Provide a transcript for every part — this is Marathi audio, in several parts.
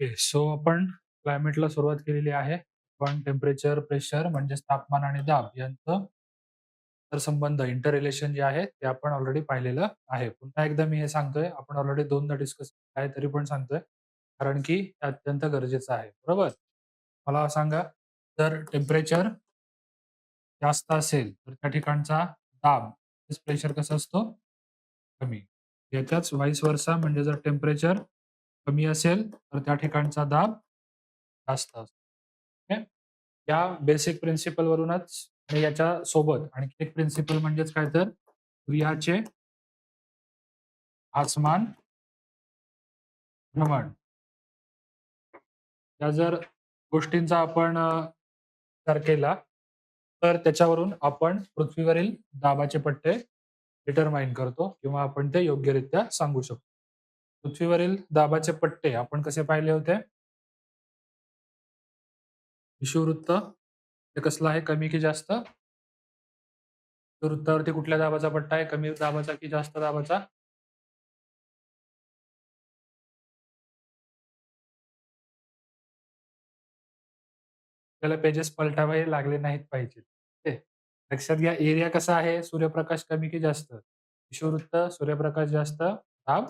ओके. सो आपण क्लायमेटला सुरुवात केलेली आहे. पण टेम्परेचर, प्रेशर म्हणजेच तापमान आणि दाब यांचं संबंध इंटर रिलेशन जे आहे ते आपण ऑलरेडी पाहिलेलं आहे. पुन्हा एकदा मी हे सांगतोय, आपण ऑलरेडी दोनदा डिस्कस आहे तरी पण सांगतोय. कारण की हे अत्यंत गरजेचं आहे. बरोबर? मला सांगा, जर टेम्परेचर जास्त असेल, तर त्या ठिकाणचा दाब प्रेशर कसा असतो? कमी. याच्याच वाईस वर्षा म्हणजे जर टेम्परेचर कमी असेल, तर त्या ठिकाणचा दाब जास्त असतो. ओके. या बेसिक प्रिन्सिपल वरूनच याच्या सोबत आणखी एक प्रिन्सिपल म्हणजेच काय तर सूर्याचे आसमान भ्रमण. या जर गोष्टींचा आपण विचार केला, तर त्याच्यावरून आपण पृथ्वीवरील दाबाचे पट्टे डिटरमाइन करतो किंवा आपण ते योग्यरित्या सांगू शकतो. पृथ्वीवरील दाबाचे पट्टे आपण कसे पाहिले होते? विषुववृत्त हे कसलं आहे? कमी की जास्त? वृत्तावरती कुठल्या दाबाचा पट्टा आहे? कमी दाबाचा की जास्त दाबाचा? आपल्याला पेजेस पलटावे लागले नाहीत पाहिजे. लक्षात घ्या एरिया कसा आहे? सूर्यप्रकाश कमी की जास्त? विषुववृत्त सूर्यप्रकाश जास्त, दाब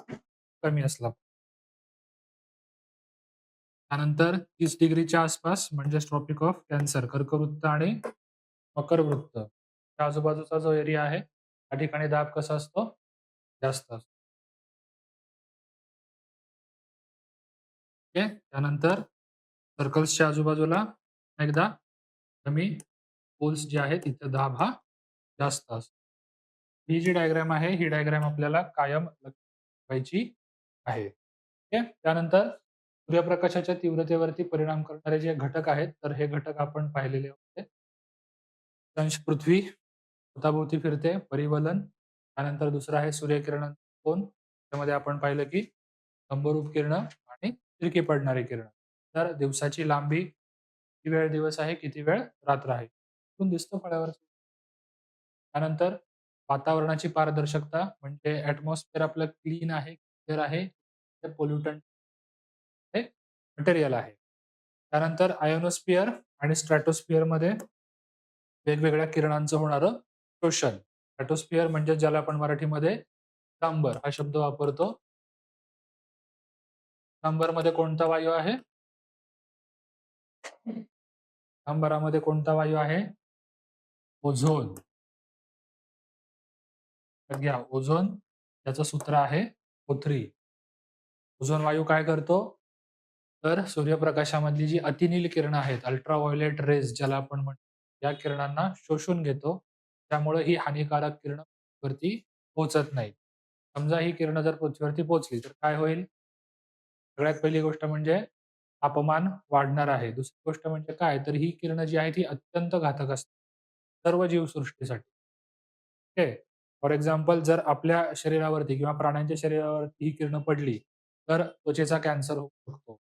कमी असला. त्यानंतर तीस डिग्रीच्या आसपास म्हणजे ट्रॉपिक ऑफ कॅन्सर, कर्कवृत्त आणि मकर वृत्त त्या आजूबाजूचा जो एरिया आहे त्या ठिकाणी दाब कसा असतो? जास्त असतो. ओके. त्यानंतर सर्कल्सच्या आजूबाजूला एकदा कमी पोल्स जे आहेत तिथे दाब हा जास्त असतो. ही जी डायग्राम आहे ही डायग्राम आपल्याला कायम पाहिजे आहे. ओके. त्यानंतर सूर्यप्रकाशाच्या तीव्रतेवरती परिणाम करणारे जे घटक आहेत, तर हे घटक आपण पाहिलेले होते. अंश पृथ्वी स्वतःभोवती फिरते, परिवलन. त्यानंतर दुसरं आहे सूर्यकिरण कोन. त्यामध्ये आपण पाहिलं की लंबरूप किरण आणि तिरकी पडणारी किरण. तर दिवसाची लांबी किती वेळ दिवस आहे, किती वेळ रात्र आहे. दिसतं फळ्यावर. त्यानंतर वातावरणाची पारदर्शकता म्हणजे ॲटमॉस्फिअर आपलं क्लीन आहे, क्लिअर आहे, पोल्युटंट हे मटेरियल आहे. त्यानंतर आयोनोस्फिअर आणि स्ट्रॅटोस्फिअरमध्ये वेगवेगळ्या किरणांचं होणारं शोषण. स्ट्रॅटोस्फिअर म्हणजे ज्याला आपण मराठीमध्ये चांबर हा शब्द वापरतो. मध्ये कोणता वायू आहे? अंबरामध्ये कोणता वायू आहे? ओझोन. घ्या ओझोन त्याचं सूत्र आहे O3. ओझोन वायू काय करतो? तर सूर्यप्रकाशामधली जी अतिनील किरण आहेत, अल्ट्राव्हायोलेट रेज ज्याला आपण म्हणतो, या किरणांना शोषून घेतो. त्यामुळे ही हानिकारक किरण वरती पोहोचत नाही. समजा ही किरण जर पृथ्वीवरती पोहोचली तर काय होईल? सगळ्यात पहिली गोष्ट म्हणजे तापमान वाढणार आहे. दुसरी गोष्ट म्हणजे काय तर ही किरण जी आहे ती अत्यंत घातक असते सर्व जीवसृष्टीसाठी. ओके. फॉर एक्झाम्पल जर आपल्या शरीरावरती किंवा प्राण्यांच्या शरीरावरती ही किरण पडली तर त्वचेचा कॅन्सर होऊ शकतो.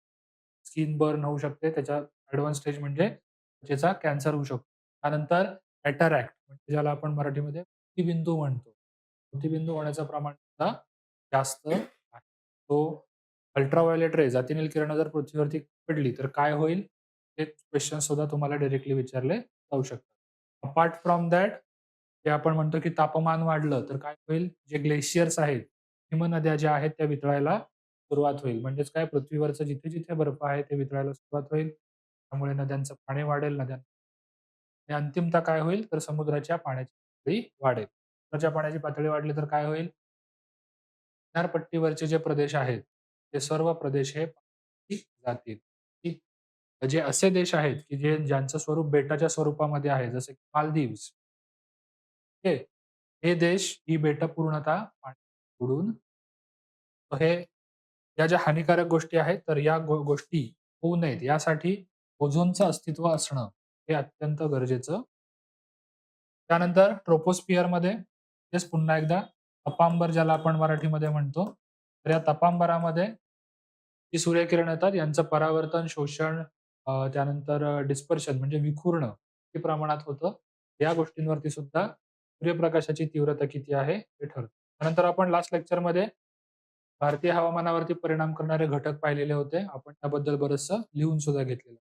स्किन बर्न होऊ शकते. त्याच्या ऍडव्हान्स स्टेज म्हणजे त्वचेचा कॅन्सर होऊ शकतो. त्यानंतर ॲटरॅक्ट म्हणजे ज्याला आपण मराठीमध्ये मोतीबिंदू म्हणतो. मोतीबिंदू होण्याचं प्रमाण सुद्धा जास्त आहे. तो अल्ट्राव्हायोलेट रेज अतिनील किरण जर पृथ्वीवरती पडली तर काय होईल? हे क्वेश्चन सुद्धा तुम्हाला डायरेक्टली विचारले जाऊ शकतात. अपार्ट फ्रॉम दॅट ते आपण म्हणतो की तापमान वाढलं तर काय होईल? जे ग्लेशियर्स आहेत, हिमनद्या ज्या आहेत त्या वितळायला सुरुवात होईल. म्हणजेच काय पृथ्वीवरचं जिथे-जिथे बर्फ आहे ते वितळायला सुरुवात होईल. त्यामुळे नद्यांचं पाणी वाढेल. नद्या आणि अंतिमता काय होईल? तर समुद्राच्या पाण्याची पातळी वाढेल. समुद्राच्या पाण्याची पातळी वाढली तर काय होईल? किनारपट्टीवरचे जे प्रदेश आहेत ते सर्व प्रदेश हे जातील. जे असे देश आहेत की जे ज्यांचं स्वरूप बेटाच्या स्वरूपामध्ये आहे जसे की मालदीव्स. हे देश ही बेट पूर्णतः बुडून हे या ज्या हानिकारक गोष्टी आहेत तर या गोष्टी होऊ नयेत यासाठी ओझोनचं अस्तित्व असणं हे अत्यंत गरजेचं. त्यानंतर ट्रोपोस्पियरमध्ये तेच पुन्हा एकदा तपांबर ज्याला आपण मराठीमध्ये म्हणतो. तर या तपांबरामध्ये जी सूर्यकिरण येतात यांचं परावर्तन, शोषण त्यानंतर डिस्पर्शन म्हणजे विखुरणं किती प्रमाणात होतं या गोष्टींवरती सुद्धा सूर्यप्रकाशाची तीव्रता किती आहे हे ठरतं. त्यानंतर आपण लास्ट लेक्चरमध्ये भारतीय हवामानावरती परिणाम करणारे घटक पाहिलेले होते. आपण त्याबद्दल बरचसं लिहून सुद्धा घेतलेलं.